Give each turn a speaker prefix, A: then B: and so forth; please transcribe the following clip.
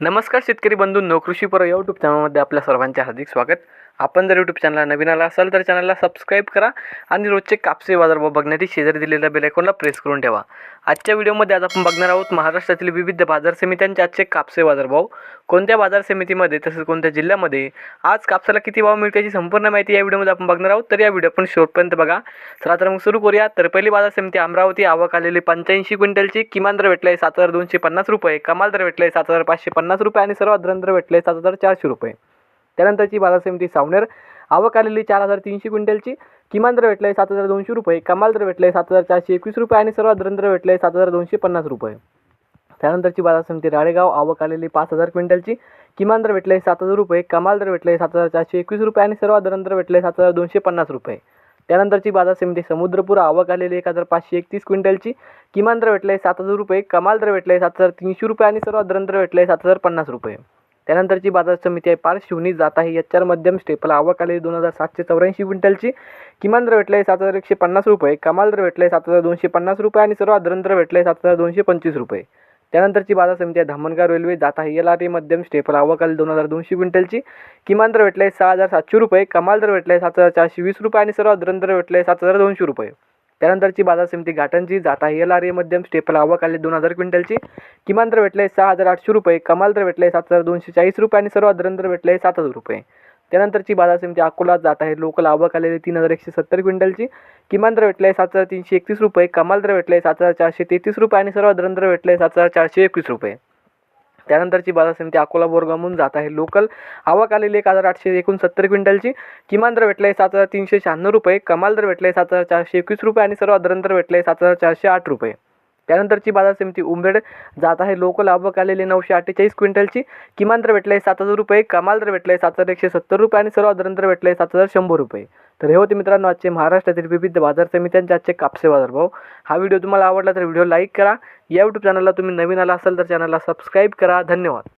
A: नमस्कार शेतकरी बंधूंनो कृषी पर यूट्यूब चॅनलमध्ये आपल्या सर्वांचे हार्दिक स्वागत. आपण जर यूट्यूब चॅनलला नवीन आला असाल तर चॅनलला सबस्क्राईब करा आणि रोजचे कापसे बाजारभाव बघण्यासाठी शेजारी दिलेल्या बेलायकॉनला प्रेस करून ठेवा. आजच्या व्हिडिओमध्ये आज आपण बघणार आहोत महाराष्ट्रातील विविध बाजार समित्यांचे आजचे कापसे बाजारभाव कोणत्या बाजार समितीमध्ये तसेच कोणत्या जिल्ह्यामध्ये आज कापसाला किती भाव मिळते याची संपूर्ण माहिती या व्हिडिओमध्ये आपण बघणार आहोत. तर या व्हिडिओ आपण शेवटपर्यंत बघा. चला तर मग सुरू करूया. तर पहिली बाजार समिती अमरावती. आवक आलेली पंच्याऐंशी क्विंटलची. किमान दर भेटला आहे सात हजार दोनशे पन्नास रुपये. कमाल दर भेटला आहे सात हजार पाचशे पन्नास रुपये आणि सर्वात दर भेटले सात हजार चारशे रुपये. त्यानंतरची बाजार समिती सावनेर. आवक आलेली चार हजार तीनशे क्विंटलची. किमान दर भेटला आहे सात हजार दोनशे रुपये. कमाल दर भेटला आहे सात हजार चारशे एकवीस रुपये आणि सर्वात दर भेटले आहे सात हजार दोनशे पन्नास रुपये. त्यानंतरची बाजार समिती राळेगाव. आवक आलेली पाच हजार क्विंटलची. किमान दर भेटले सात हजार रुपये. कमाल दर भेटले सात हजार चारशे एकवीस रुपये आणि सर्वात दर भेटले सात हजार दोनशे पन्नास रुपये. त्यानंतरची बाजार समिती समुद्रपूर. आवक आलेली एक हजार पाचशे एकतीस क्विंटलची. किमान दर भेटले सात हजार रुपये. कमाल दर भेटले सात हजार तीनशे रुपये आणि सर्वात दर भेटले सात हजार पन्नास रुपये. त्यानंतरची बाजार समिती आहे. पार शिवनी जात आहे. याच्यावर मध्यम स्टेपला आवक आलेली दोन हजार सातशे चौऱ्याऐंशी क्विंटलची. किमान दर भेटले सात हजार एकशे पन्नास रुपये. कमाल दर भेटले सात हजार दोनशे पन्नास रुपये आणि सर्व दर भेटले सात हजार दोनशे पंचवीस रुपये. त्यानंतरची बाजार समिती आहे. धामणगाव रेल्वे जात आहे. एल आर ए मध्यम स्टेपला आवक आली दोन हजार दोनशे क्विंटलची. किमान दर भेटले सहा हजार सातशे रुपये. कमाल दर भेटले सात हजार चारशे वीस रुपये आणि सर्वात दर आहे सात हजार दोनशे रुपये. त्यानंतरची बाजार समिती घाटांची जात आहे एल आर ए मध्यम स्टेपला आवक आली दोन हजार क्विंटलची. किमान दर भेटले सहा हजार आठशे रुपये कमाल दर भेटले सात हजार दोनशे चाळीस रुपये आणि सर्वात दर भेटले सात हजार रुपये. त्यानंतरची बाजार समिती अकोला जात आहे लोकल आवक आलेली तीन हजार एकशे सत्तर क्विंटलची. किमान दर भेटले सात हजार तीनशे एकतीस रुपये कमाल दर भेटले सात हजार चारशे तेहतीस रुपये आणि सर्वात दर भेटले सात हजार चारशे एकवीस रुपये. त्यानंतरची बाजार समिती अकोला बोरगामून जात आहे. लोकल आवक आलेली एक हजार आठशे एकोणसत्तर क्विंटलची. किमान दर भेटले सात हजार तीनशे शहाण्णव रुपये. कमाल दर भेटले सात हजार चारशे एकवीस रुपये आणि सर्वात दर भेटले सात हजार चारशे आठ रुपये. त्यानंतरची बाजार समिती उमरेड जात आहे. लोकल आवक आलेली नऊशे अठ्ठेचाळीस क्विंटलची किमान दर भेटले सात हजार रुपये कमाल दर भेटले सात हजार एकशे सत्तर रुपये आणि सर्वात दर भेटले सात हजार शंभर रुपये. तर हे होते मित्रांनो आजचे महाराष्ट्रातील विविध बाजार समित्यांचे आजचे कापसे बाजारभाव हा व्हिडिओ तुम्हाला आवडला तर व्हिडिओ लाईक करा. या यूट्यूब चॅनलला तुम्ही नवीन आला असाल तर चॅनलला सबस्क्राईब करा. धन्यवाद.